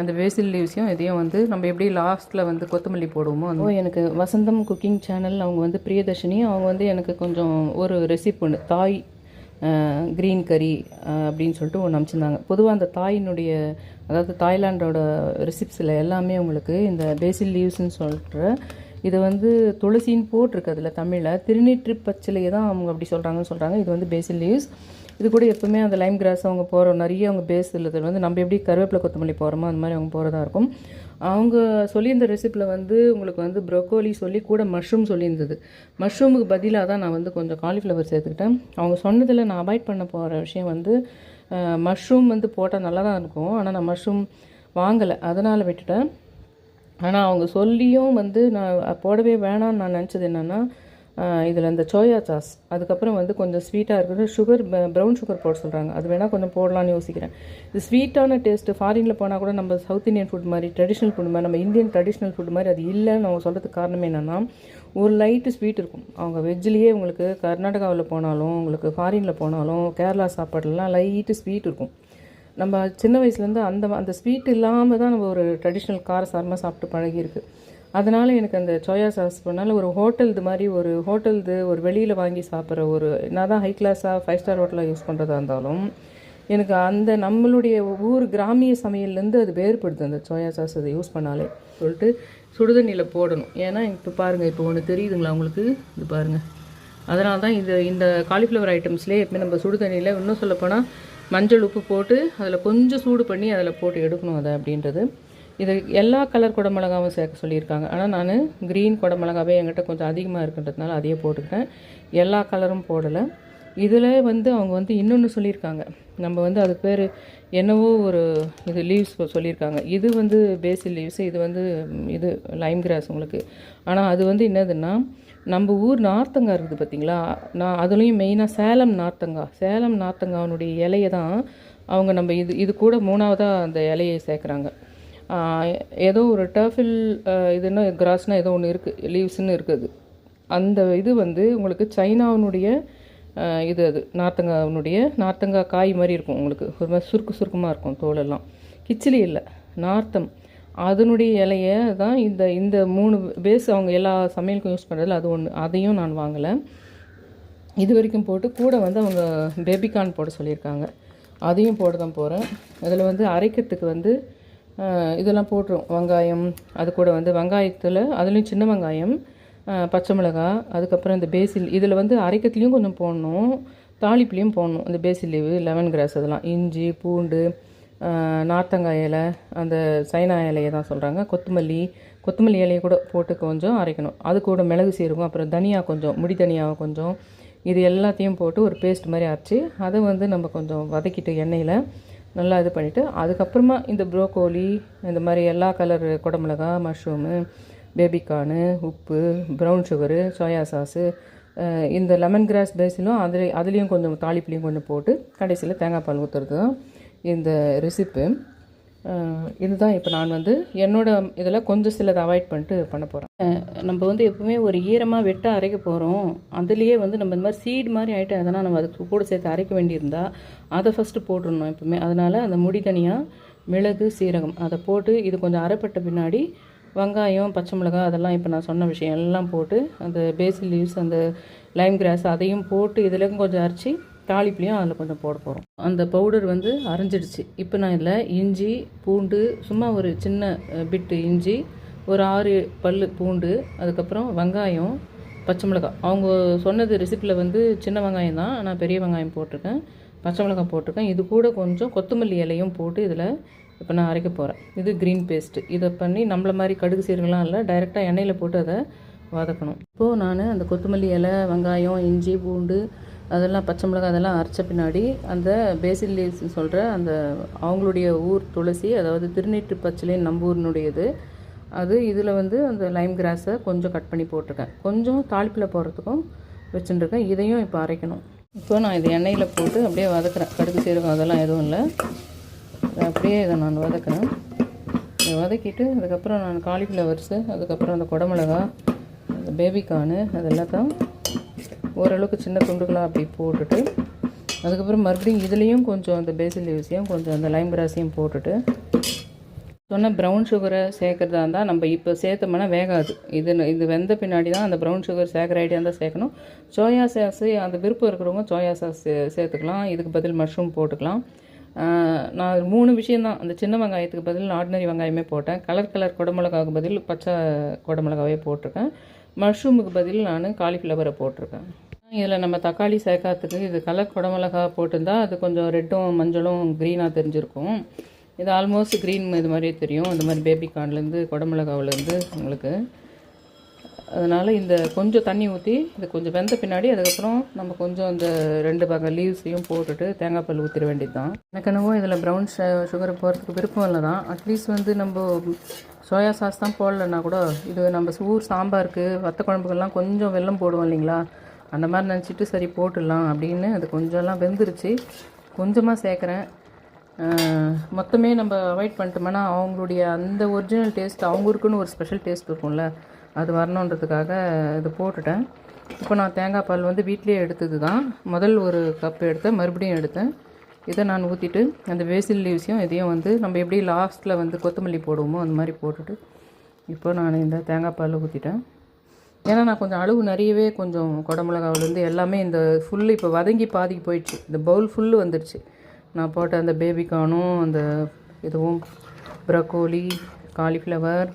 அந்த வேசில் லீவ்ஸையும் இதையும் வந்து நம்ம எப்படி லாஸ்ட்டில் வந்து கொத்தமல்லி போடுவோமோ அந்த எனக்கு வசந்தம் குக்கிங் சேனல் அவங்க வந்து பிரியதர்ஷினி அவங்க வந்து எனக்கு கொஞ்சம் ஒரு ரெசிபி ஒன்று தாய் க்ரீன் கறி அப்படின்னு சொல்லிட்டு ஒன்று அனுப்பிச்சிருந்தாங்க. பொதுவாக அந்த தாயினுடைய அதாவது தாய்லாண்டோட ரெசிப்ஸில் எல்லாமே உங்களுக்கு இந்த பேசில் லீவ்ஸ்ன்னு சொல்கிற இது வந்து துளசின்னு போட்டிருக்கு அதில் தமிழில். திருநீற்று பச்சிலையை தான் அவங்க அப்படி சொல்கிறாங்கன்னு சொல்கிறாங்க இது வந்து பேசில் லீவ்ஸ் இது கூட எப்பவுமே அந்த லைம் கிராஸ் அவங்க போகிற நிறைய அவங்க பேஸ் இதில் வந்து நம்ம எப்படி கருவேப்பிலை கொத்தமல்லி போகிறோமோ அந்த மாதிரி அவங்க போகிறதா இருக்கும். அவங்க சொல்லியிருந்த ரெசிப்பியில் வந்து உங்களுக்கு வந்து ப்ரொக்கோலி சொல்லி கூட மஷ்ரூம் சொல்லியிருந்தது. மஷ்ரூமுக்கு பதிலாக தான் நான் வந்து கொஞ்சம் காலிஃப்ளவர் சேர்த்துக்கிட்டேன். அவங்க சொன்னதில் நான் அவாய்ட் பண்ண போகிற விஷயம் வந்து மஷ்ரூம் வந்து போட்டால் நல்லா தான் இருக்கும். ஆனால் நான் மஷ்ரூம் வாங்கலை. அதனால் விட்டுட்டேன். ஆனால் அவங்க சொல்லியும் வந்து நான் போடவே வேணாம்னு நான் நினச்சது என்னென்னா இதில் இந்த சோயா சாஸ் அதுக்கப்புறம் வந்து கொஞ்சம் ஸ்வீட்டாக இருக்கிற சுகர் ப்ரௌன் சுகர் போட சொல்கிறாங்க அது வேணால் கொஞ்சம் போடலான்னு யோசிக்கிறேன். இது ஸ்வீட்டான டேஸ்ட்டு ஃபாரினில் போனால் கூட நம்ம சவுத் இந்தியன் ஃபுட் மாதிரி ட்ரெடிஷ்னல் ஃபுட் மாதிரி நம்ம இந்தியன் ட்ரெடிஷ்னல் ஃபுட் மாதிரி அது இல்லைன்னு அவங்க சொல்கிறதுக்கு காரணம் என்னென்னா ஒரு லைட்டு ஸ்வீட் இருக்கும். அவங்க வெஜ்லேயே உங்களுக்கு கர்நாடகாவில் போனாலும் உங்களுக்கு ஃபாரினில் போனாலும் கேரளா சாப்பாடுலாம் லைட்டு ஸ்வீட் இருக்கும். நம்ம சின்ன வயசுலேருந்து அந்த அந்த ஸ்வீட் இல்லாமல் தான் நம்ம ஒரு ட்ரெடிஷ்னல் கார சாரமாக சாப்பிட்டு பழகியிருக்கு. அதனால் எனக்கு அந்த சோயா சாஸ் பண்ணாலும் ஒரு ஹோட்டல் இது மாதிரி ஒரு ஹோட்டல்து ஒரு வெளியில் வாங்கி சாப்பிட்ற ஒரு நான் தான் ஹை கிளாஸாக ஃபைவ் ஸ்டார் ஹோட்டலாக யூஸ் பண்ணுறதா இருந்தாலும் எனக்கு அந்த நம்மளுடைய ஊர் கிராமிய சமையல்லேருந்து அது வேறுபடுது அந்த சோயா சாஸ் அதை யூஸ் பண்ணாலே. சொல்லிட்டு சுடுதண்ணியில் போடணும். ஏன்னா இப்போ பாருங்கள் இப்போ ஒன்று தெரியுதுங்களா உங்களுக்கு? இது பாருங்கள் அதனால தான் இது இந்த காலிஃப்ளவர் ஐட்டம்ஸ்லேயே எப்பவுமே நம்ம சுடுதண்ணியில் இன்னும் சொல்லப்போனால் மஞ்சள் உப்பு போட்டு அதில் கொஞ்சம் சூடு பண்ணி அதில் போட்டு எடுக்கணும் அதை அப்படின்றது. இது எல்லா கலர் குடமிளகாவும் சேர்க்க சொல்லியிருக்காங்க. ஆனால் நான் க்ரீன் குடமிளகாவே என்கிட்ட கொஞ்சம் அதிகமாக இருக்குன்றதுனால அதையே போட்டுக்கிட்டேன் எல்லா கலரும் போடலை. இதில் வந்து அவங்க வந்து இன்னொன்று சொல்லியிருக்காங்க. நம்ம வந்து அது பேர் என்னவோ ஒரு இது லீவ்ஸ் சொல்லியிருக்காங்க. இது வந்து பேசிக் லீவ்ஸ் இது வந்து இது லைம் கிராஸ் உங்களுக்கு. ஆனால் அது வந்து என்னதுன்னா நம்ம ஊர் நார்த்தங்காய் இருக்குது பார்த்தீங்களா நான் அதுலேயும் மெயினாக சேலம் நார்த்தங்காய் சேலம் நார்த்தங்காவனுடைய இலையை தான் அவங்க நம்ம இது இது கூட மூணாவதாக அந்த இலையை சேர்க்குறாங்க. ஏதோ ஒரு டர்ஃபில் இதுன்னா கிராஸ்னால் ஏதோ ஒன்று இருக்குது லீவ்ஸ்னு இருக்குது. அந்த இது வந்து உங்களுக்கு சைனாவினுடைய இது அது நார்த்தங்காவினுடைய நார்த்தங்காய் காய் மாதிரி இருக்கும் உங்களுக்கு. ஒரு மாதிரி சுருக்கு சுருக்கமாக இருக்கும் தோலெல்லாம் கிச்சிலி இல்லை நார்த்தம். அதனுடைய இலைய தான் இந்த இந்த மூணு பேஸ் அவங்க எல்லா சமையலுக்கும் யூஸ் பண்ணுறதுல அது ஒன்று அதையும் நான் வாங்கலை. இது வரைக்கும் போட்டு கூட வந்து அவங்க பேபிகார்ன் போட சொல்லியிருக்காங்க. அதையும் போட தான் போகிறேன் அதில் வந்து அரைக்கிறதுக்கு வந்து இதெல்லாம் போட்டுரும். வெங்காயம் அது கூட வந்து வெங்காயத்தில் அதுலேயும் சின்ன வெங்காயம் பச்சை மிளகாய் அதுக்கப்புறம் இந்த பேசில் இதில் வந்து அரைக்கத்துலேயும் கொஞ்சம் போடணும். தாளிப்புலேயும் போடணும். இந்த பேசில் லீவு லெமன் கிராஸ் அதெல்லாம். இஞ்சி பூண்டு நார்த்தங்காய் இலை அந்த சைனா இலையை தான் சொல்கிறாங்க கொத்தமல்லி கொத்தமல்லி இலையை கூட போட்டு கொஞ்சம் அரைக்கணும். அது கூட மிளகு சீரகம் அப்புறம் தனியா கொஞ்சம் முடி தனியாக கொஞ்சம் இது எல்லாத்தையும் போட்டு ஒரு பேஸ்ட் மாதிரி அரைச்சி அதை வந்து நம்ம கொஞ்சம் வதக்கிட்டு எண்ணெயில் நல்லா இது பண்ணிவிட்டு அதுக்கப்புறமா இந்த ப்ரோக்கோலி இந்த மாதிரி எல்லா கலர் குடமிளகா மஷ்ரூமு பேபிகார்னு உப்பு ப்ரௌன் சுகரு சோயா சாஸு இந்த லெமன் கிராஸ் பேஸிலும் அதில் அதுலேயும் கொஞ்சம் தாளிப்புலேயும் கொஞ்சம் போட்டு கடைசியில் தேங்காய் பால் ஊற்றுறது தான் இந்த ரெசிப்பு இதுதான் இப்போ நான் வந்து என்னோட இதில் கொஞ்சம் சிலதை அவாய்ட் பண்ணிட்டு பண்ண போகிறேன் நம்ம வந்து எப்பவுமே ஒரு ஈரமாக வெட்ட அரைக்க போகிறோம் அதுலேயே வந்து நம்ம இந்த மாதிரி சீட் மாதிரி ஆகிட்டு அதனால் நம்ம அதுக்கு கூட சேர்த்து அரைக்க வேண்டியிருந்தால் அதை ஃபஸ்ட்டு போட்டுடணும் எப்பவுமே. அதனால் அந்த முடி தனியாக மிளகு சீரகம் அதை போட்டு இது கொஞ்சம் அரைப்பட்ட பின்னாடி வெங்காயம் பச்சை மிளகாய் அதெல்லாம் இப்போ நான் சொன்ன விஷயம் எல்லாம் போட்டு அந்த பேசில் லீவ்ஸ் அந்த லைம் கிராஸ் அதையும் போட்டு இதுலேயும் கொஞ்சம் அரைச்சி தாளிப்புலையும் அதில் கொஞ்சம் போட போகிறோம் அந்த பவுடர் வந்து அரைஞ்சிடுச்சு. இப்போ நான் இதில் இஞ்சி பூண்டு சும்மா ஒரு சின்ன பிட்டு இஞ்சி ஒரு ஆறு பல் பூண்டு அதுக்கப்புறம் வெங்காயம் பச்சை மிளகாய். அவங்க சொன்னது ரெசிப்பியில் வந்து சின்ன வெங்காயம் தான். நான் பெரிய வெங்காயம் போட்டிருக்கேன். பச்சை மிளகாய் போட்டிருக்கேன். இது கூட கொஞ்சம் கொத்தமல்லி இலையும் போட்டு இதில் இப்போ நான் அரைக்க போகிறேன் இது க்ரீன் பேஸ்ட்டு இதை பண்ணி நம்மள மாதிரி கடுகு சீரகம்லாம் இல்லை. டைரெக்டாக எண்ணெயில் போட்டு அதை வதக்கணும். இப்போது நான் அந்த கொத்தமல்லி இலை வெங்காயம் இஞ்சி பூண்டு அதெல்லாம் பச்சை மிளகாய் அதெல்லாம் அரைச்ச பின்னாடி அந்த பேசில் லீவ்ஸ் சொல்கிற அந்த அவங்களுடைய ஊர் துளசி அதாவது திருநீற்று பச்சிலையும் நம்ம ஊரினுடையது. அது இதில் வந்து அந்த லைம் கிராஸை கொஞ்சம் கட் பண்ணி போட்டிருக்கேன். கொஞ்சம் தாளிப்பில் போடுறதுக்கும் வச்சுட்டுருக்கேன் இதையும் இப்போ அரைக்கணும். இப்போ நான் இது எண்ணெயில் போட்டு அப்படியே வதக்குறேன். கடுகு சீரகம் அதெல்லாம் எதுவும் இல்லை. அப்படியே இதை நான் வதக்குறேன். இதை வதக்கிட்டு அதுக்கப்புறம் நான் காலிஃப்ளவர்ஸு அதுக்கப்புறம் அந்த குடமிளகா அந்த பேபிகார்னு அது தான் ஓரளவுக்கு சின்ன துண்டுகளாக அப்படி போட்டுட்டு அதுக்கப்புறம் மறுபடியும் இதுலேயும் கொஞ்சம் அந்த பேசில் லீவ்ஸையும் கொஞ்சம் அந்த லைம் கிராஸையும் போட்டுட்டு சொன்ன ப்ரௌன் சுகரை சேர்க்குறதா இருந்தால் நம்ம இப்போ சேர்த்தோம்னா வேகாது. இது இது வெந்த பின்னாடி தான் அந்த ப்ரௌன் சுகர் சேர்க்குற ஐடியா இருந்தால் சேர்க்கணும். சோயா சாஸ் அந்த விருப்பம் இருக்கிறவங்க சோயா சாஸ் சேர்த்துக்கலாம். இதுக்கு பதில் மஷ்ரூம் போட்டுக்கலாம். நான் மூணு விஷயந்தான் அந்த சின்ன வெங்காயத்துக்கு பதில் ஆர்டினரி வெங்காயமே போட்டேன். கலர் கலர் குடமிளகாவுக்கு பதில் பச்சை குடமிளகாவே போட்டிருக்கேன். மஷ்ரூமுக்கு பதில் நான் காலிஃப்ளவரை போட்டிருக்கேன். இதில் நம்ம தக்காளி சேர்க்காத்துக்கு இது கலர் குடமிளகா போட்டிருந்தா அது கொஞ்சம் ரெட்டும் மஞ்சளும் க்ரீனாக தெரிஞ்சிருக்கும். இது ஆல்மோஸ்ட் க்ரீன் இது மாதிரியே தெரியும். இந்த மாதிரி பேபி கார்ன்லேருந்து குடமிளகாவிலேருந்து உங்களுக்கு அதனால் இந்த கொஞ்சம் தண்ணி ஊற்றி இது கொஞ்சம் வெந்த பின்னாடி அதுக்கப்புறம் நம்ம கொஞ்சம் இந்த ரெண்டு பக்கம் லீவ்ஸையும் போட்டுட்டு தேங்காய் பால் ஊற்றிட வேண்டியது தான் எனக்கு என்னவோ இதில் ப்ரௌன் சுகர் போகிறதுக்கு விருப்பம் இல்லை தான் அட்லீஸ்ட் வந்து நம்ம சோயா சாஸ் தான் போடலன்னா கூட இது நம்ம ஊர் சாம்பாருக்கு வத்த குழம்புக்கெல்லாம் கொஞ்சம் வெல்லம் போடுவோம் இல்லைங்களா? அந்த மாதிரி நினச்சிட்டு சரி போட்டுடலாம் அப்படின்னு அது கொஞ்சம்லாம் வெந்துருச்சு. கொஞ்சமாக சேர்க்குறேன். மொத்தமே நம்ம அவாய்ட் பண்ணிட்டோம்னா அவங்களுடைய அந்த ஒரிஜினல் டேஸ்ட் அவங்களுக்குன்னு ஒரு ஸ்பெஷல் டேஸ்ட் இருக்கும்ல. அது வரணுன்றதுக்காக இது போட்டுட்டேன். இப்போ நான் தேங்காய் பால் வந்து வீட்டிலேயே எடுத்தது தான். முதல் ஒரு கப் எடுத்தேன் மறுபடியும் எடுத்தேன். இதை நான் ஊற்றிட்டு அந்த வேசில் லீவ்ஸையும் இதையும் வந்து நம்ம எப்படி லாஸ்ட்டில் வந்து கொத்தமல்லி போடுவோமோ அந்த மாதிரி போட்டுட்டு இப்போ நான் இந்த தேங்காய் பால் ஊற்றிட்டேன் ஏன்னா நான் கொஞ்சம் அளவு நிறையவே கொஞ்சம் குடமிளகாவிலேருந்து எல்லாமே இந்த ஃபுல்லு இப்போ வதங்கி பாதிக்கு போயிடுச்சு. இந்த பவுல் ஃபுல்லு வந்துடுச்சு. நான் போட்ட அந்த பேபிகார்னும் அந்த இதுவும் ப்ரக்கோலி காலிஃப்ளவர்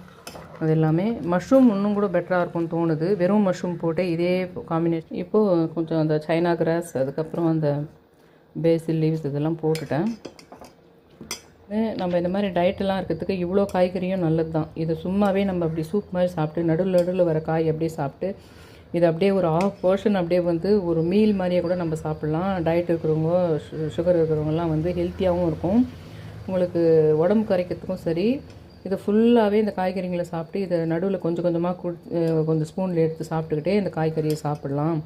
அது எல்லாமே மஷ்ரூம் இன்னும் கூட பெட்டராக இருக்கும்னு தோணுது. வெறும் மஷ்ரூம் போட்டு இதே காம்பினேஷன் இப்போது கொஞ்சம் அந்த சைனா கிராஸ் அதுக்கப்புறம் அந்த பேசில் லீவ்ஸ் இதெல்லாம் போட்டுட்டேன். நம்ம இந்த மாதிரி டயட்டெல்லாம் இருக்கிறதுக்கு இவ்வளோ காய்கறியும் நல்லது தான் இது சும்மாவே நம்ம அப்படி சூப் மாதிரி சாப்பிட்டு நடுவில் நடுவில் வர காய் அப்படியே சாப்பிட்டு இது அப்படியே ஒரு ஆஃப் போர்ஷன் அப்படியே வந்து ஒரு மீல் மாதிரியே கூட நம்ம சாப்பிட்லாம். டயட் இருக்கிறவங்க சுகர் இருக்கிறவங்கலாம் வந்து ஹெல்த்தியாகவும் இருக்கும். உங்களுக்கு உடம்பு குறைக்கிறதுக்கும் சரி இதை ஃபுல்லாகவே இந்த காய்கறிகளை சாப்பிட்டு இதை நடுவில் கொஞ்சம் கொஞ்சமாக குடி கொஞ்சம் ஸ்பூனில் எடுத்து சாப்பிட்டுக்கிட்டே இந்த காய்கறியை சாப்பிடலாம்.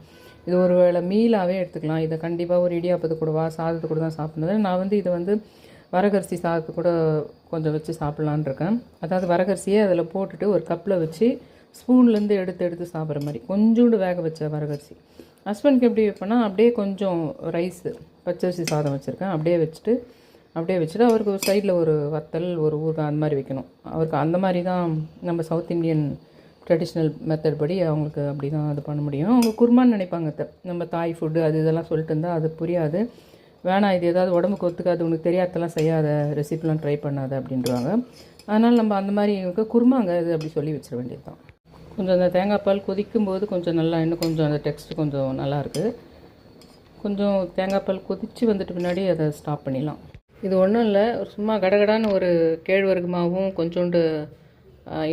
இது ஒரு வேளை மீலாகவே எடுத்துக்கலாம். இதை கண்டிப்பாக ஒரு இடியாப்பத்து கூடவா சாதத்து கூட தான் சாப்பிட்றது நான் வந்து இதை வந்து வரகரிசி சாதத்து கூட கொஞ்சம் வச்சு சாப்பிட்லான்னு இருக்கேன். அதாவது வரகரிசியை அதில் போட்டுட்டு ஒரு கப்பில் வச்சு ஸ்பூன்லேருந்து எடுத்து எடுத்து சாப்பிட்ற மாதிரி. கொஞ்சோண்டு வேக வச்ச வரகரிசி. ஹஸ்பண்ட்க்கு எப்படி வைப்பேன்னா அப்படியே கொஞ்சம் ரைஸு பச்சரிசி சாதம் வச்சுருக்கேன். அப்படியே வச்சுட்டு அப்படியே வச்சுட்டு அவருக்கு ஒரு சைடில் ஒரு வத்தல் ஒரு ஊறுகாய் அந்த மாதிரி வைக்கணும். அவருக்கு அந்த மாதிரி தான் நம்ம சவுத் இந்தியன் ட்ரெடிஷ்னல் மெத்தட் படி அவங்களுக்கு அப்படி தான் இது பண்ண முடியும். அவங்க குருமான்னு நினைப்பாங்க நம்ம தாய் ஃபுட்டு அது இதெல்லாம் சொல்லிட்டு இருந்தால் அது புரியாது. வேணாம் இது ஏதாவது உடம்புக்கு ஒத்துக்காது உனக்கு தெரியாதெல்லாம் செய்யாத ரெசிபிலாம் ட்ரை பண்ணாத அப்படின்றாங்க. அதனால் நம்ம அந்த மாதிரி இருக்க குருமாங்க இது அப்படி சொல்லி வச்சிட வேண்டியது தான் கொஞ்சம் அந்த தேங்காய் பால் கொதிக்கும் போது கொஞ்சம் நல்லா இன்னும் கொஞ்சம் அந்த டெக்ஸ்ட் கொஞ்சம் நல்லா இருக்குது கொஞ்சம் தேங்காய் பால் கொதித்து வந்துட்டு பின்னாடி அதை ஸ்டாப் பண்ணிடலாம். இது ஒன்றும் இல்லை. சும்மா கடகடான்னு ஒரு கேழ்வரகு மாவும் கொஞ்சோண்டு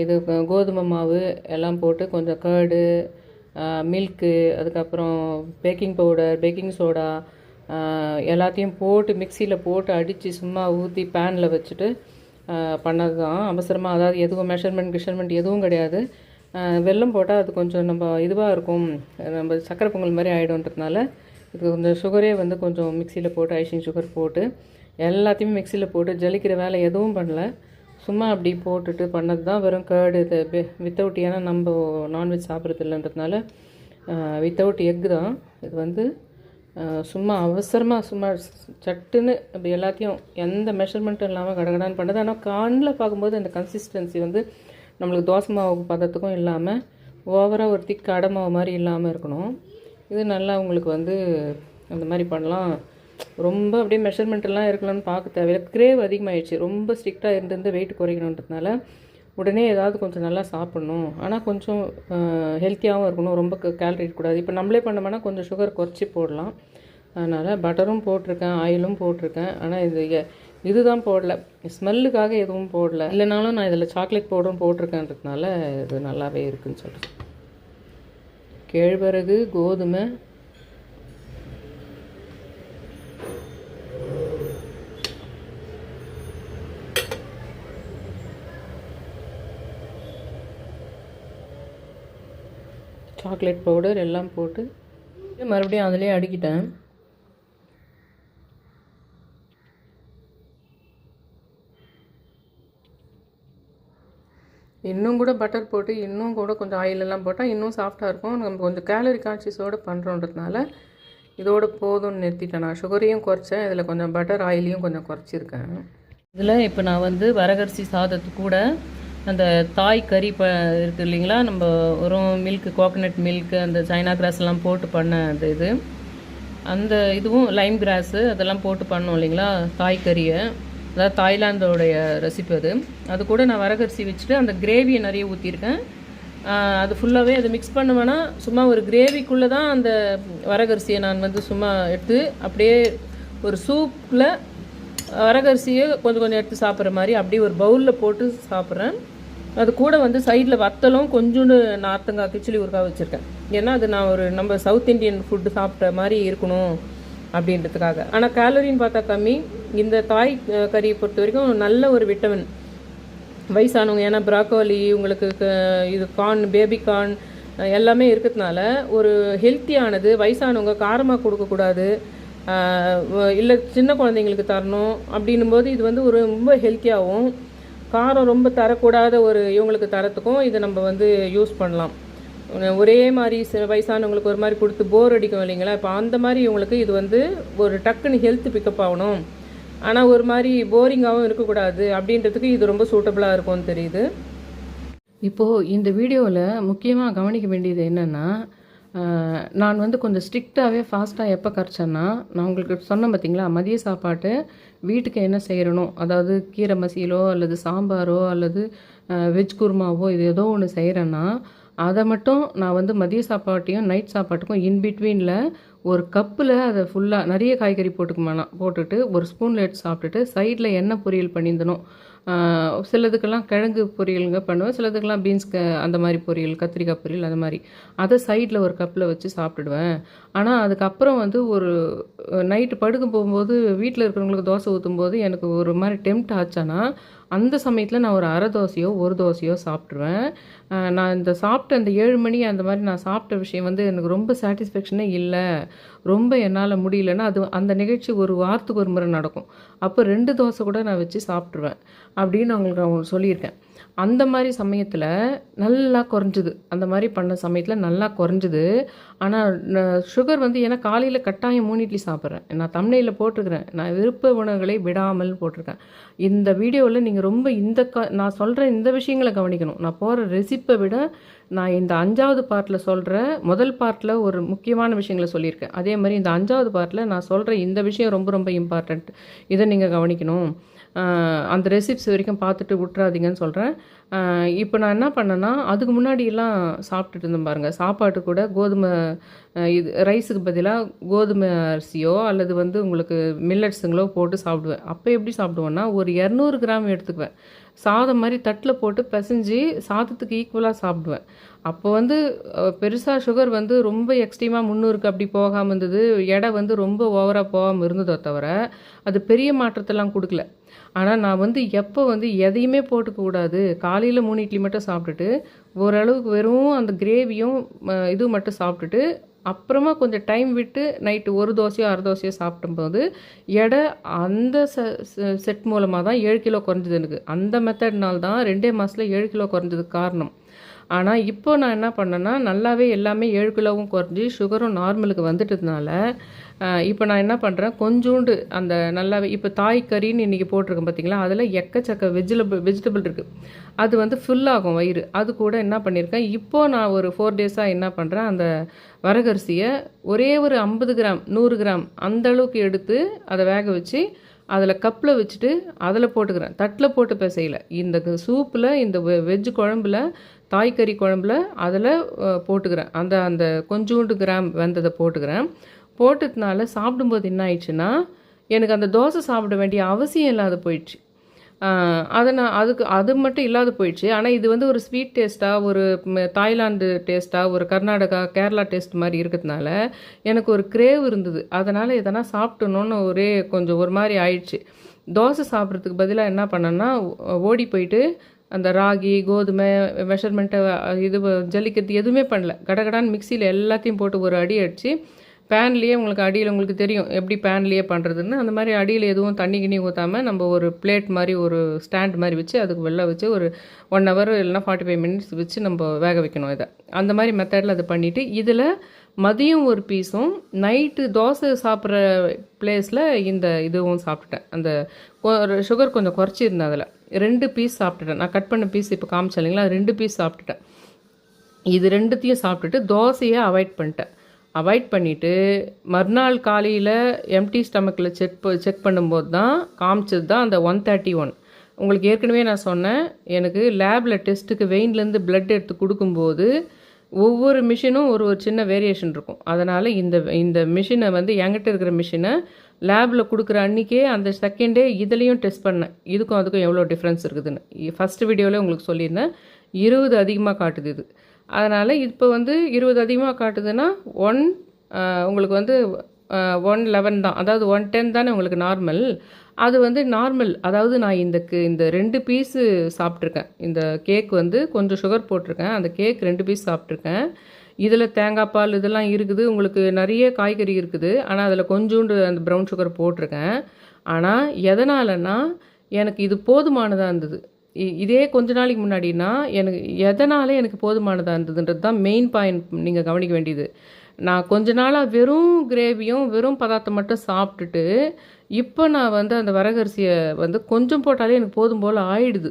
இது கோதுமை மாவு எல்லாம் போட்டு கொஞ்சம் கர்டு மில்க்கு அதுக்கப்புறம் பேக்கிங் பவுடர் பேக்கிங் சோடா எல்லாத்தையும் போட்டு மிக்சியில் போட்டு அடித்து சும்மா ஊற்றி பேனில் வச்சுட்டு பண்ணது தான் அவசரமாக அதாவது எதுவும் மெஷர்மெண்ட் கிஷர்மெண்ட் எதுவும் கிடையாது. வெல்லம் போட்டால் அது கொஞ்சம் நம்ம இதுவாக இருக்கும். நம்ம சக்கரை பொங்கல் மாதிரி ஆகிடும்ன்றதுனால இது கொஞ்சம் சுகரே வந்து கொஞ்சம் மிக்சியில் போட்டு ஐசிங் சுகர் போட்டு எல்லாத்தையுமே மிக்சியில் போட்டு ஜலிக்கிற வேலை எதுவும் பண்ணல. சும்மா அப்படி போட்டுட்டு பண்ணது தான் வெறும் கேர்டு இது வித்தவுட் ஏன்னா நம்ம நான்வெஜ் சாப்பிட்றது இல்லைன்றதுனால வித்தவுட் எக் தான். இது வந்து சும்மா அவசரமாக சும்மா சட்டுன்னு அப்படி எல்லாத்தையும் எந்த மெஷர்மெண்ட்டும் இல்லாமல் கடகடான்னு பண்ணது. ஆனால் காணில் பார்க்கும்போது அந்த கன்சிஸ்டன்சி வந்து நம்மளுக்கு தோசை மாவு பதத்துக்கும் இல்லாமல் ஓவராக ஒரு திக் அடை மாவு மாதிரி இல்லாமல் இருக்கணும். இது நல்லா உங்களுக்கு வந்து அந்த மாதிரி பண்ணலாம். ரொம்ப அப்படியே மெஷர்மெண்ட்டெல்லாம் இருக்கலாம்னு பார்க்க தேவையில்லை. கிரேவ் அதிகமாகிடுச்சு ரொம்ப ஸ்ட்ரிக்டாக இருந்திருந்து வெயிட் குறைக்கணுன்றதுனால உடனே ஏதாவது கொஞ்சம் நல்லா சாப்பிட்ணும். ஆனால் கொஞ்சம் ஹெல்த்தியாகவும் இருக்கணும். ரொம்ப கேலரி இருக்கக்கூடாது. இப்போ நம்மளே பண்ணோம்னா கொஞ்சம் சுகர் குறைச்சி போடலாம். அதனால் பட்டரும் போட்டிருக்கேன் ஆயிலும் போட்டிருக்கேன். ஆனால் இது இதுதான் போடல. ஸ்மெல்லுக்காக எதுவும் போடல. இல்லைனாலும் நான் இதில் சாக்லேட் பவுடரும் போட்டிருக்கேன்றதுனால இது நல்லாவே இருக்குன்னு சொல்லிட்டு கேழ்வரகு கோதுமை சாக்லேட் பவுடர் எல்லாம் போட்டு மறுபடியும் அதிலே அடுக்கிட்டேன். இன்னும் கூட பட்டர் போட்டு இன்னும் கூட கொஞ்சம் ஆயிலெல்லாம் போட்டால் இன்னும் சாஃப்டாக இருக்கும். நம்ம கொஞ்சம் கேலரி கான்சியஸோடு பண்ணுறோன்றதுனால இதோடு போதும்னு நிறுத்திட்டேன். நான் சுகரையும் குறைச்சேன். இதில் கொஞ்சம் பட்டர் ஆயிலையும் கொஞ்சம் குறைச்சிருக்கேன். இதில் இப்போ நான் வந்து வரகரிசி சாதத்து கூட அந்த தாய் கறி ப இருக்குது இல்லைங்களா? நம்ம ஒரு மில்க்கு கோகனட் மில்க்கு அந்த சைனா கிராஸ்லாம் போட்டு பண்ண அந்த இது. அந்த இதுவும் லைம் கிராஸு அதெல்லாம் போட்டு பண்ணோம் இல்லைங்களா? தாய் கறியை. அதாவது தாய்லாந்தோடைய ரெசிபி அது. அது கூட நான் வரகரிசி வச்சுட்டு அந்த கிரேவியை நிறைய ஊற்றிருக்கேன் அது ஃபுல்லாகவே அதை மிக்ஸ் பண்ணுவேன்னா சும்மா ஒரு கிரேவிக்குள்ளே தான் அந்த வரகரிசியை நான் வந்து சும்மா எடுத்து அப்படியே ஒரு சூப்பில் வரகரிசியை கொஞ்சம் கொஞ்சம் எடுத்து சாப்பிட்ற மாதிரி அப்படியே ஒரு பவுலில் போட்டு சாப்பிட்றேன். அது கூட வந்து சைடில் வத்தலும் கொஞ்சோண்டு நார்த்தங்காய் கிச்சிலி ஊறுகாய் வச்சுருக்கேன். ஏன்னா அது நான் ஒரு நம்ம சவுத் இந்தியன் ஃபுட்டு சாப்பிட்ட மாதிரி இருக்கணும் அப்படின்றதுக்காக. ஆனால் கேலரின்னு பார்த்தா கம்மி. இந்த தாய் கறியை பொறுத்த வரைக்கும் நல்ல ஒரு விட்டமின் வயசானவங்க ஏன்னா ப்ராக்கோலி உங்களுக்கு க- இது கார்ன் பேபி கார்ன் எல்லாமே இருக்கிறதுனால ஒரு ஹெல்த்தியானது வயசானவங்க காரமாக கொடுக்கக்கூடாது. இல்லை சின்ன குழந்தைங்களுக்கு தரணும் அப்படின்னும் போது இது வந்து ஒரு ரொம்ப ஹெல்த்தியாகவும் காரம் ரொம்ப தரக்கூடாத ஒரு இவங்களுக்கு தரத்துக்கும் இதை நம்ம வந்து யூஸ் பண்ணலாம். ஒரே மாதிரி சில வயசானவங்களுக்கு ஒரு மாதிரி கொடுத்து போர் அடிக்கும் இல்லைங்களா? இப்போ அந்த மாதிரி இவங்களுக்கு இது வந்து ஒரு டக்குன்னு ஹெல்த் பிக்கப் ஆகணும். ஆனால் ஒரு மாதிரி போரிங்காகவும் இருக்கக்கூடாது அப்படின்றதுக்கு இது ரொம்ப சூட்டபுளாக இருக்கும்னு தெரியுது. இப்போது இந்த வீடியோவில் முக்கியமாக கவனிக்க வேண்டியது என்னென்னா நான் வந்து கொஞ்சம் ஸ்ட்ரிக்டாகவே ஃபாஸ்ட்டாக எப்போ கரைச்சேன்னா நான் உங்களுக்கு சொன்னேன் பார்த்தீங்களா மதிய சாப்பாட்டு வீட்டுக்கு என்ன செய்கிறனோ அதாவது கீரை மசியலோ அல்லது சாம்பாரோ அல்லது வெஜ் குருமாவோ இது ஏதோ ஒன்று செய்கிறேன்னா அதை மட்டும் நான் வந்து மதிய சாப்பாட்டையும் நைட் சாப்பாட்டுக்கும் இன் பிட்வீனில் ஒரு கப்பில் அதை ஃபுல்லாக நிறைய காய்கறி போட்டுக்குமானா போட்டுட்டு ஒரு ஸ்பூனில் எடுத்து சாப்பிட்டுட்டு சைடில் என்ன பொரியல் பண்ணியிருந்தனும் சிலதுக்கெல்லாம் கிழங்கு பொரியலுங்க பண்ணுவேன். சிலதுக்கெல்லாம் பீன்ஸ் க அந்த மாதிரி பொரியல் கத்திரிக்காய் பொரியல் அந்த மாதிரி. அதை சைடில் ஒரு கப்பில் வச்சு சாப்பிட்டுடுவேன் ஆனால் அதுக்கப்புறம் வந்து ஒரு நைட்டு படுக்க போகும்போது வீட்டில் இருக்கிறவங்களுக்கு தோசை ஊற்றும் போது எனக்கு ஒரு மாதிரி டெம்ட் ஆச்சானா அந்த சமயத்தில் நான் ஒரு அரை தோசையோ ஒரு தோசையோ சாப்பிட்ருவேன் நான் இந்த சாப்பிட்ட அந்த ஏழு மணி அந்த மாதிரி நான் சாப்பிட்ட விஷயம் வந்து எனக்கு ரொம்ப சாட்டிஸ்ஃபேக்ஷனே இல்லை. ரொம்ப என்னால் முடியலன்னா அது அந்த நிகழ்ச்சி ஒரு வாரத்துக்கு ஒரு முறை நடக்கும். அப்போ ரெண்டு தோசை கூட நான் வச்சு சாப்பிட்ருவேன் அப்படின்னு அவங்களுக்கு அவங்க சொல்லியிருக்கேன். அந்த மாதிரி சமயத்தில் நல்லா குறைஞ்சிது. அந்த மாதிரி பண்ண சமயத்தில் நல்லா குறைஞ்சிது. ஆனால் சுகர் வந்து ஏன்னா காலையில் கட்டாயம் மூணு இட்லி சாப்பிட்றேன். நான் தமிழில் போட்டிருக்கிறேன். நான் விருப்ப உணவுகளை விடாமல் போட்டிருக்கேன். இந்த வீடியோவில் நீங்கள் ரொம்ப இந்த க நான் சொல்கிற இந்த விஷயங்களை கவனிக்கணும். நான் போகிற ரெசிப்பை விட நான் இந்த அஞ்சாவது பார்ட்டில் சொல்கிற முதல் பார்ட்டில் ஒரு முக்கியமான விஷயங்களை சொல்லியிருக்கேன். அதே மாதிரி இந்த அஞ்சாவது பார்ட்டில் நான் சொல்கிற இந்த விஷயம் ரொம்ப ரொம்ப இம்பார்ட்டண்ட் இதை நீங்கள் கவனிக்கணும். அந்த ரெசிப்ஸ் வரைக்கும் பார்த்துட்டு விட்றாதீங்கன்னு சொல்கிறேன் இப்போ நான் என்ன பண்ணேன்னா அதுக்கு முன்னாடியெல்லாம் சாப்பிட்டுட்டு இருந்தேன் பாருங்கள் சாப்பாட்டு கூட கோதுமை இது ரைஸுக்கு பதிலாக கோதுமை அரிசியோ அல்லது வந்து உங்களுக்கு மில்லட்ஸுங்களோ போட்டு சாப்பிடுவேன். அப்போ எப்படி சாப்பிடுவேன்னா ஒரு இரநூறு கிராம் எடுத்துக்குவேன். சாதம் மாதிரி தட்டில் போட்டு பிசைஞ்சு சாதத்துக்கு ஈக்குவலாக சாப்பிடுவேன். அப்போ வந்து பெருசாக சுகர் வந்து ரொம்ப எக்ஸ்ட்ரீமாக முந்நூறுக்கு அப்படி போகாமல் இருந்தது. எடை வந்து ரொம்ப ஓவராக போகாமல் இருந்ததோ தவிர அது பெரிய மாற்றத்தெல்லாம் கொடுக்கல. ஆனால் நான் வந்து எப்போ வந்து எதையுமே போட்டுக்க கூடாது. காலையில் மூணு இட்லி மட்டும் சாப்பிட்டுட்டு ஓரளவுக்கு வெறும் அந்த கிரேவியும் இது மட்டும் சாப்பிட்டுட்டு அப்புறமா கொஞ்சம் டைம் விட்டு நைட்டு ஒரு தோசையோ அரை தோசையோ சாப்பிடும்போது எடை அந்த செட் மூலமாக தான் ஏழு கிலோ குறைஞ்சது எனக்கு. அந்த மெத்தட்னால தான் ரெண்டே மாதத்தில் ஏழு கிலோ குறைஞ்சதுக்கு காரணம். ஆனால் இப்போ நான் என்ன பண்ணேன்னா நல்லாவே எல்லாமே ஏழு கிலோவும் குறைஞ்சி சுகரும் நார்மலுக்கு வந்துட்டதுனால இப்போ நான் என்ன பண்ணுறேன் கொஞ்சோண்டு அந்த நல்லாவே இப்போ தாய் கறின்னு இன்றைக்கி போட்டிருக்கேன் பார்த்தீங்களா அதில் எக்கச்சக்க வெஜிடபிள் வெஜிடபிள் இருக்குது அது வந்து ஃபுல்லாகும் ஆகும் வயிறு. அது கூட என்ன பண்ணியிருக்கேன் இப்போது நான் ஒரு ஃபோர் டேஸாக என்ன பண்ணுறேன் அந்த வரகரிசியை ஒரே ஒரு ஐம்பது கிராம் நூறு கிராம் அந்த அளவுக்கு எடுத்து அதை வேக வச்சு அதில் கப்பில் வச்சுட்டு அதில் போட்டுக்கிறேன். தட்டில் போட்டு பிசையல. இந்த சூப்பில் இந்த வெஜ் குழம்புல தாய்க்கறி குழம்புல அதில் போட்டுக்கிறேன். அந்த அந்த கொஞ்சோண்டு கிராம் வெந்ததை போட்டுக்கிறேன். போட்டதுனால சாப்பிடும்போது என்ன ஆயிடுச்சுன்னா எனக்கு அந்த தோசை சாப்பிட வேண்டிய அவசியம் இல்லாத போயிடுச்சு. அதை நான் அதுக்கு அது மட்டும் இல்லாத போயிடுச்சு. ஆனால் இது வந்து ஒரு ஸ்வீட் டேஸ்ட்டாக ஒரு தாய்லாந்து டேஸ்ட்டாக ஒரு கர்நாடகா கேரளா டேஸ்ட் மாதிரி இருக்கிறதுனால எனக்கு ஒரு கிரேவ் இருந்தது. அதனால் எதனா சாப்பிட்டணுன்னு ஒரே கொஞ்சம் ஒரு மாதிரி ஆயிடுச்சு. தோசை சாப்பிட்றதுக்கு பதிலாக என்ன பண்ணேன்னா ஓடி போயிட்டு அந்த ராகி கோதுமை மெஷர்மெண்ட்டை இது ஜல்லிக்கட்டு எதுவுமே பண்ணல. கடகடான்னு மிக்சியில் எல்லாத்தையும் போட்டு ஒரு அடி அடித்து பேன்லேயே உங்களுக்கு அடியில் உங்களுக்கு தெரியும் எப்படி பேன்லேயே பண்ணுறதுன்னு அந்த மாதிரி அடியில் எதுவும் தண்ணி கிண்ணி ஊற்றாமல் நம்ம ஒரு பிளேட் மாதிரி ஒரு ஸ்டாண்ட் மாதிரி வச்சு அதுக்கு வெளில வச்சு ஒரு ஒன் ஹவர் இல்லைனா ஃபார்ட்டி ஃபைவ் மினிட்ஸ் வச்சு நம்ம வேக வைக்கணும் இதை. அந்த மாதிரி மெத்தடில் அதை பண்ணிவிட்டு இதில் மதியம் ஒரு பீஸும் நைட்டு தோசை சாப்பிட்ற பிளேஸில் இந்த இதுவும் சாப்பிட்டுட்டேன். அந்த சுகர் கொஞ்சம் குறைச்சிருந்தேன் அதில். ரெண்டு பீஸ் சாப்பிட்டுட்டேன். நான் கட் பண்ண பீஸ் இப்போ காமிச்சேன் இல்லைங்களா? ரெண்டு பீஸ் சாப்பிட்டுட்டேன். இது ரெண்டுத்தையும் சாப்பிட்டுட்டு தோசையை அவாய்ட் பண்ணிட்டேன். அவாய்ட் பண்ணிவிட்டு மறுநாள் காலையில் எம்டி ஸ்டமக்கில் செக் செக் பண்ணும்போது தான் காமிச்சது தான் அந்த ஒன் தேர்ட்டி ஒன் உங்களுக்கு ஏற்கனவே நான் சொன்னேன் எனக்கு லேபில் டெஸ்ட்டுக்கு வெயின்லேருந்து பிளட் எடுத்து கொடுக்கும்போது ஒவ்வொரு மிஷினும் ஒரு ஒரு சின்ன வேரியேஷன் இருக்கும். அதனால் இந்த இந்த மிஷினை வந்து என்கிட்ட இருக்கிற மிஷினை லேபில் கொடுக்குற அன்றைக்கே அந்த செகண்டே இதுலேயும் டெஸ்ட் பண்ணேன். இதுக்கும் அதுக்கும் எவ்வளோ டிஃப்ரென்ஸ் இருக்குதுன்னு. ஃபஸ்ட் வீடியோவில் உங்களுக்கு சொல்லியிருந்தேன். இருபது அதிகமாக காட்டுது இது. அதனால் இப்போ வந்து இருபது அதிகமாக காட்டுதுன்னா ஒன் உங்களுக்கு வந்து ஒன் லெவன் தான். அதாவது ஒன் டென் தானே உங்களுக்கு நார்மல் அது வந்து நார்மல் அதாவது நான் இந்த இந்த ரெண்டு பீஸு சாப்பிட்ருக்கேன் இந்த கேக் வந்து கொஞ்சம் சுகர் போட்டிருக்கேன். அந்த கேக் ரெண்டு பீஸ் சாப்பிட்ருக்கேன் இதில் தேங்காய் பால் இதெல்லாம் இருக்குது. உங்களுக்கு நிறைய காய்கறி இருக்குது. ஆனால் அதில் கொஞ்சோண்டு அந்த ப்ரௌன் சுகர் போட்டிருக்கேன். ஆனால் எதனாலன்னா எனக்கு இது போதுமானதாக இருந்தது. இதே கொஞ்ச நாளைக்கு முன்னாடினா எனக்கு எதனால் எனக்கு போதுமானதாக இருந்ததுன்றது தான் மெயின் பாயிண்ட் நீங்கள் கவனிக்க வேண்டியது. நான் கொஞ்ச நாளாக வெறும் கிரேவியும் வெறும் பதார்த்தம் மட்டும் சாப்பிட்டுட்டு இப்போ நான் வந்து அந்த வரகரிசியை வந்து கொஞ்சம் போட்டாலே எனக்கு போதும் போல் ஆயிடுது.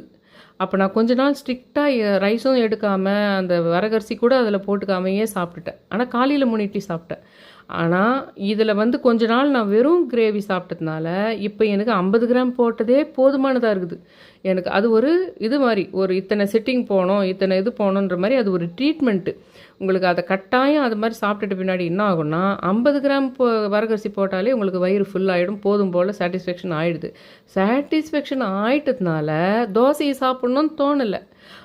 அப்போ நான் கொஞ்ச நாள் ஸ்ட்ரிக்டாக ரைஸும் எடுக்காமல் அந்த வரகரிசி கூட அதில் போட்டுக்காமையே சாப்பிட்டுட்டேன். ஆனால் காலையில் முன்னிட்டு சாப்பிட்டேன். ஆனால் இதில் வந்து கொஞ்ச நாள் நான் வெறும் கிரேவி சாப்பிட்டதுனால இப்போ எனக்கு ஐம்பது கிராம் போட்டதே போதுமானதாக இருக்குது. எனக்கு அது ஒரு இது மாதிரி ஒரு இத்தனை சிட்டிங் போகணும் இத்தனை இது போகணுன்ற மாதிரி அது ஒரு ட்ரீட்மெண்ட்டு உங்களுக்கு அதை கட்டாயம் அது மாதிரி சாப்பிட்டுட்டு பின்னாடி என்ன ஆகும்னா ஐம்பது கிராம் போ வரகரிசி போட்டாலே உங்களுக்கு வயிறு ஃபுல் ஆகிடும் போதும் போல் சாட்டிஸ்ஃபேக்ஷன் ஆகிடுது சாட்டிஸ்ஃபேக்ஷன் ஆயிட்டதுனால தோசையை சாப்பிட்ணுன்னு தோணலை.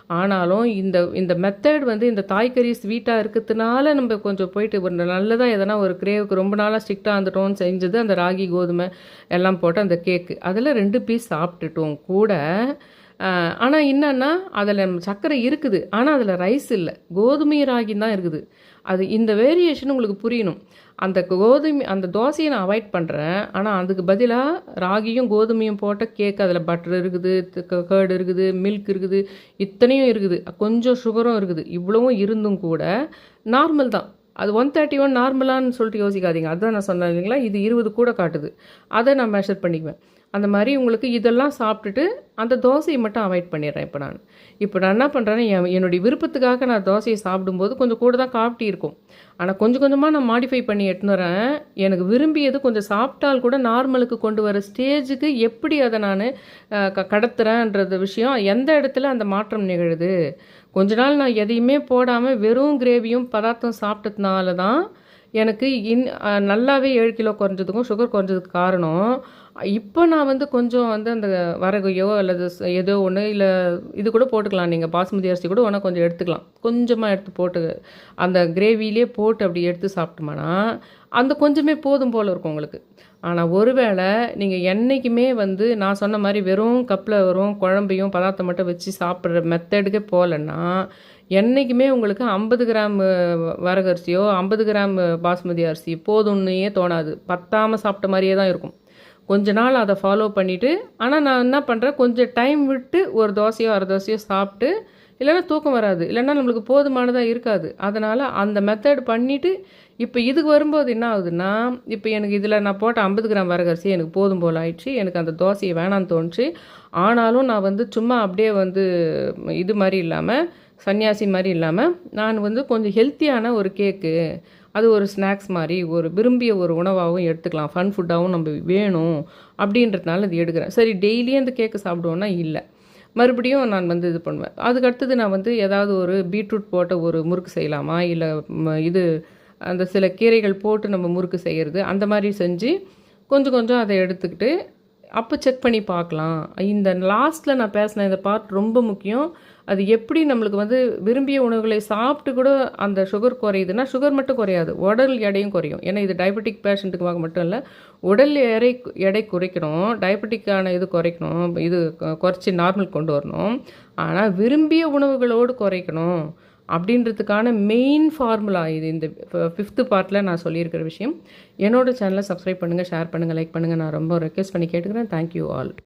ஆனாலும் இந்த இந்த மெத்தட் வந்து இந்த தாய்க்கறி ஸ்வீட்டாக இருக்கிறதுனால நம்ம கொஞ்சம் போயிட்டு ஒரு நல்லதாக எதனா ஒரு கிரேவுக்கு ரொம்ப நாளாக ஸ்ட்ரிக்டாக இருந்துட்டோம்னு செஞ்சது அந்த ராகி கோதுமை எல்லாம் போட்டு அந்த கேக்கு அதில் ரெண்டு பீஸ் சாப்பிட்டுட்டோம் கூட. ஆனால் என்னன்னா அதில் சர்க்கரை இருக்குது ஆனால் அதில் ரைஸ் இல்லை. கோதுமை ராகி தான் இருக்குது. அது இந்த வேரியேஷன் உங்களுக்கு புரியணும். அந்த கோதுமை அந்த தோசையை நான் அவாய்ட் பண்ணுறேன் ஆனால் அதுக்கு பதிலாக ராகியும் கோதுமையும் போட்ட கேக் அதில் பட்டர் இருக்குது கேர்டு இருக்குது மில்க் இருக்குது இத்தனையும் இருக்குது. கொஞ்சம் சுகரும் இருக்குது. இவ்வளவும் இருந்தும் கூட நார்மல் தான். அது ஒன் தேர்ட்டி ஒன் நார்மலான்னு சொல்லிட்டு யோசிக்காதீங்க. அதுதான் நான் சொன்னேன் இல்லைங்களா? இது இருபது கூட காட்டுது. அதை நான் மெஷர் பண்ணிக்குவேன். அந்த மாதிரி உங்களுக்கு இதெல்லாம் சாப்பிட்டுட்டு அந்த தோசையை மட்டும் அவாய்ட் பண்ணிடுறேன் இப்போ நான். இப்போ நான் என்ன பண்ணுறேன்னா என் என்னுடைய விருப்பத்துக்காக நான் தோசையை சாப்பிடும்போது கொஞ்சம் கூட தான் காப்பிட்டி இருக்கும் ஆனால் கொஞ்சம் கொஞ்சமாக நான் மாடிஃபை பண்ணி எடுத்துன்னு வரேன். எனக்கு விரும்பியது கொஞ்சம் சாப்பிட்டால் கூட நார்மலுக்கு கொண்டு வர ஸ்டேஜுக்கு எப்படி அதை நான் க கடத்துறேன்றது விஷயம் எந்த இடத்துல அந்த மாற்றம் நிகழுது? கொஞ்ச நாள் நான் எதையுமே போடாமல் வெறும் கிரேவியும் பதார்த்தம் சாப்பிட்டதுனால தான் எனக்கு இன் நல்லாவே ஏழு கிலோ குறைஞ்சதுக்கும் சுகர் குறைஞ்சதுக்கு காரணம் இப்போ நான் வந்து கொஞ்சம் வந்து அந்த வரகையோ அல்லது ஏதோ ஒன்று இல்லை இது கூட போட்டுக்கலாம். நீங்கள் பாஸ்மதி அரிசி கூட ஒன்றா கொஞ்சம் எடுத்துக்கலாம். கொஞ்சமாக எடுத்து போட்டு அந்த கிரேவிலே போட்டு அப்படி எடுத்து சாப்பிட்டோம்னா அந்த கொஞ்சமே போதும் போல் இருக்கும் உங்களுக்கு. ஆனால் ஒருவேளை நீங்கள் என்றைக்குமே வந்து நான் சொன்ன மாதிரி வெறும் கப்பில் வரும் குழம்பையும் பதார்த்தம் மட்டும் வச்சு சாப்பிட்ற மெத்தடுக்கே போகலன்னா என்றைக்குமே உங்களுக்கு ஐம்பது கிராம் வரகரிசியோ ஐம்பது கிராம் பாஸ்மதி அரிசி போதும்னே தோணாது. பத்தாமல் சாப்பிட்ட மாதிரியே தான் இருக்கும். கொஞ்ச நாள் அதை ஃபாலோ பண்ணிவிட்டு ஆனால் நான் என்ன பண்ணுறேன் கொஞ்சம் டைம் விட்டு ஒரு தோசையோ அரை தோசையோ சாப்பிட்டு இல்லைன்னா தூக்கம் வராது. இல்லைன்னா நம்மளுக்கு போதுமானதாக இருக்காது. அதனால் அந்த மெத்தட் பண்ணிவிட்டு இப்போ இதுக்கு வரும்போது என்ன ஆகுதுன்னா இப்போ எனக்கு இதில் நான் போட்ட ஐம்பது கிராம் வரகரிசி எனக்கு போதும் போல் ஆயிடுச்சு. எனக்கு அந்த தோசையை வேணான்னு தோணுச்சு. ஆனாலும் நான் வந்து சும்மா அப்படியே வந்து இது மாதிரி இல்லாமல் சன்னியாசி மாதிரி இல்லாமல் நான் வந்து கொஞ்சம் ஹெல்த்தியான ஒரு கேக்கு அது ஒரு ஸ்நாக்ஸ் மாதிரி ஒரு விரும்பிய ஒரு உணவாகவும் எடுத்துக்கலாம். ஃபன் ஃபுட்டாகவும் நம்ம வேணும் அப்படின்றதுனால இது எடுக்கிறேன். சரி டெய்லியும் அந்த கேக்கு சாப்பிடுவோன்னா இல்லை. மறுபடியும் நான் வந்து இது பண்ணுவேன். அதுக்கு அடுத்தது நான் வந்து ஏதாவது ஒரு பீட்ரூட் போட்ட ஒரு முறுக்கு செய்யலாமா? இல்லை இது அந்த சில கீரைகள் போட்டு நம்ம முறுக்கு செய்கிறது அந்த மாதிரி செஞ்சு கொஞ்சம் கொஞ்சம் அதை எடுத்துக்கிட்டு அப்போ செக் பண்ணி பார்க்கலாம். இந்த லாஸ்ட்டில் நான் பேசின இந்த பார்ட் ரொம்ப முக்கியம். அது எப்படி நம்மளுக்கு வந்து விரும்பிய உணவுகளை சாப்பிட்டு கூட அந்த சுகர் குறையுதுன்னா சுகர் மட்டும் குறையாது. உடல் எடையும் குறையும். ஏன்னா இது டயபெட்டிக் பேஷண்ட்டுக்கு மட்டும் இல்லை உடல் எடை எடை குறைக்கணும். டயபெட்டிக்கான இது குறைக்கணும். இது குறைச்சி நார்மல் கொண்டு வரணும். ஆனால் விரும்பிய உணவுகளோடு குறைக்கணும் அப்படின்றதுக்கான மெயின் ஃபார்முலா இது. இந்த ஃபிஃப்த்து பார்ட்டில் நான் சொல்லியிருக்கிற விஷயம். என்னோடய சேனலை சப்ஸ்கிரைப் பண்ணுங்கள் ஷேர் பண்ணுங்கள் லைக் பண்ணுங்கள் நான் ரொம்ப ரெக்வெஸ்ட் பண்ணி கேட்டுக்கிறேன். Thank you all